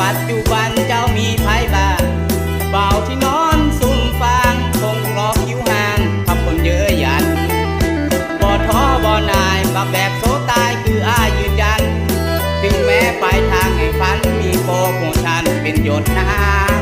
ปัจจุบันเจ้ามีภัยบ้างเบาที่นอนสุ่มฟางคงรอคิวห่างทำคนเยอะหยันบ่ท้อบ่นายปากแบบโซตายคืออายืนยัน ถึงแม้ปลายทางให้ฝันมีโปโมชันเป็นหยดน้ำ